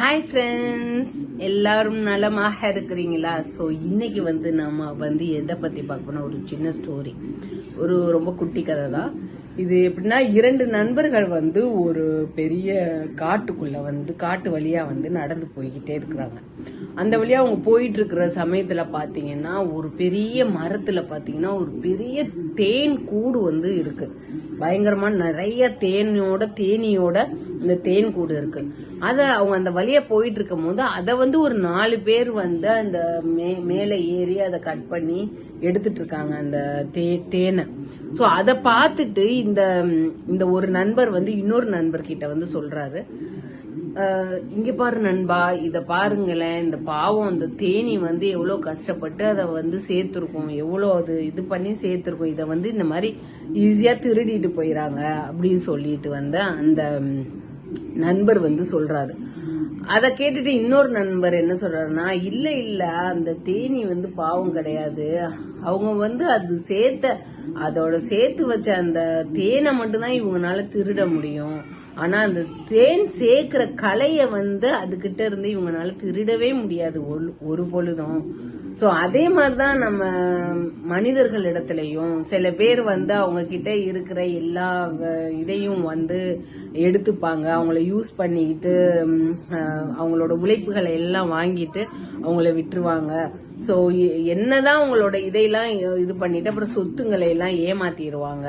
Hi friends எல்லாரும் நலமாக இருக்கிறீங்களா? ஸோ இன்னைக்கு வந்து நாம வந்து எதை பத்தி பார்க்கணும்? ஒரு சின்ன ஸ்டோரி ஒரு ரொம்ப குட்டி கதை தான் இது எப்படின்னா இரண்டு நண்பர்கள் வந்து ஒரு பெரிய காட்டுக்குள்ள வந்து காட்டு வழியா வந்து நடந்து போய்கிட்டே இருக்கிறாங்க. அந்த வழியா அவங்க போயிட்டு இருக்கிற சமயத்துல பாத்தீங்கன்னா ஒரு பெரிய மரத்துல பாத்தீங்கன்னா ஒரு பெரிய தேன் கூடு வந்து இருக்கு. பயங்கரமா நிறைய தேனியோட தேனியோட இந்த தேன் கூடு இருக்கு. அத அவங்க அந்த வழியா போயிட்டு இருக்கும் போது அதை வந்து ஒரு நாலு பேர் வந்து அந்த மே மேலே ஏறி அதை கட் பண்ணி எடுத்துட்டு இருக்காங்க அந்த தே தேனை. ஸோ அதை பார்த்துட்டு இந்த இந்த ஒரு நண்பர் வந்து இன்னொரு நண்பர்கிட்ட வந்து சொல்றாரு. இங்க பாரு நண்பா இத பாருங்களேன் இந்த பாவம் இந்த தேனி வந்து எவ்வளவு கஷ்டப்பட்டு அதை வந்து சேர்த்துருக்கும் எவ்வளோ அது இது பண்ணி சேர்த்துருக்கும் இதை வந்து இந்த மாதிரி ஈஸியா திருடிட்டு போயிறாங்க அப்படின்னு சொல்லிட்டு வந்து அந்த நண்பர் வந்து சொல்றாரு. அதை கேட்டுட்டு இன்னொரு நண்பர் என்ன சொல்றாருன்னா இல்ல இல்ல அந்த தேனி வந்து பாவம் கிடையாது. அவங்க வந்து அது சேர்த்த அதோட சேர்த்து வச்ச அந்த தேனை மட்டும்தான் இவங்கனால திருட முடியும். ஆனா அந்த தேன் சேர்க்கிற கலைய வந்து அதுகிட்ட இருந்து இவங்கனால திருடவே முடியாது ஒரு- ஒரு பொழுதும். சோ அதே மாதிரிதான் நம்ம மனிதர்கள் இடத்துலயும் சில பேர் வந்து அவங்க கிட்ட இருக்கிற எல்லா இதையும் வந்து எடுத்துப்பாங்க. அவங்கள யூஸ் பண்ணிக்கிட்டு அவங்களோட உழைப்புகளை எல்லாம் வாங்கிட்டு அவங்கள விட்டுருவாங்க. ஸோ என்னதான் அவங்களோட இதையெல்லாம் இது பண்ணிட்டு அப்புறம் சொத்துங்களை எல்லாம் ஏமாத்திடுவாங்க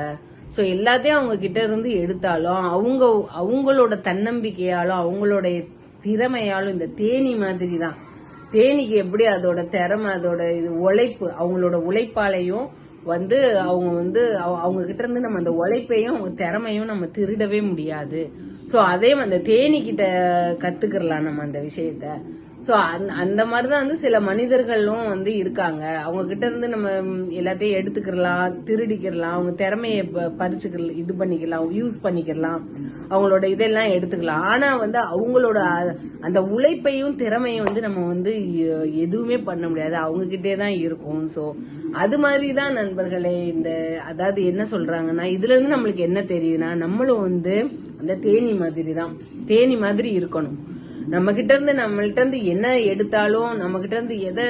ஸோ எல்லாத்தையும் அவங்க கிட்ட இருந்து எடுத்தாலும் அவங்க அவங்களோட தன்னம்பிக்கையாலும் அவங்களோட திறமையாலும் இந்த தேனி மாதிரி தான் தேனிக்கு எப்படி அதோட திறமை அதோட இது உழைப்பு அவங்களோட உழைப்பாலையும் வந்து அவங்க வந்து அவங்க கிட்ட இருந்து நம்ம அந்த உழைப்பையும் அவங்க திறமையும் நம்ம திருடவே முடியாது. ஸோ அதே அந்த தேனி கிட்ட கத்துக்கிறலாம் நம்ம அந்த விஷயத்த. சோ அந்த மாதிரிதான் வந்து சில மனிதர்களும் வந்து இருக்காங்க. அவங்க கிட்ட இருந்து நம்ம எல்லாத்தையும் எடுத்துக்கிறலாம் திருடிக்கிறலாம் அவங்க திறமையை ப- பறிச்சுக்கலாம் இது பண்ணிக்கலாம் யூஸ் பண்ணிக்கலாம். அவங்களோட இதெல்லாம் எடுத்துக்கலாம். ஆனா வந்து அவங்களோட அந்த உழைப்பையும் திறமையும் வந்து நம்ம வந்து எதுவுமே பண்ண முடியாது. அவங்க கிட்டே தான் இருக்கும். சோ அது மாதிரி தான் நண்பர்களே இந்த அதாவது என்ன சொல்றாங்கன்னா இதுல இருந்து நம்மளுக்கு என்ன தெரியுதுன்னா நம்மளும் வந்து அந்த தேனி மாதிரி தான் தேனி மாதிரி இருக்கணும். நம்ம கிட்ட இருந்து நம்மள்ட்ட இருந்து என்ன எடுத்தாலும் நம்ம கிட்ட இருந்து எதை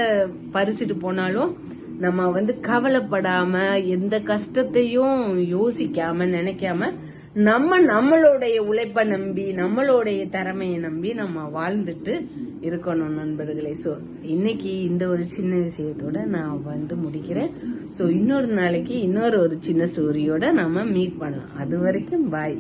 பறிச்சுட்டு போனாலும் நம்ம வந்து கவலைப்படாம எந்த கஷ்டத்தையும் யோசிக்காம நினைக்காம நம்ம நம்மளுடைய உழைப்பை நம்பி நம்மளுடைய திறமையை நம்பி நம்ம வாழ்ந்துட்டு இருக்கணும் நண்பர்களே. ஸோ இன்னைக்கு இந்த ஒரு சின்ன விஷயத்தோட நான் வந்து முடிக்கிறேன். ஸோ இன்னொரு நாளைக்கு இன்னொரு ஒரு சின்ன ஸ்டோரியோட நம்ம மீட் பண்ணலாம். அது வரைக்கும் பாய்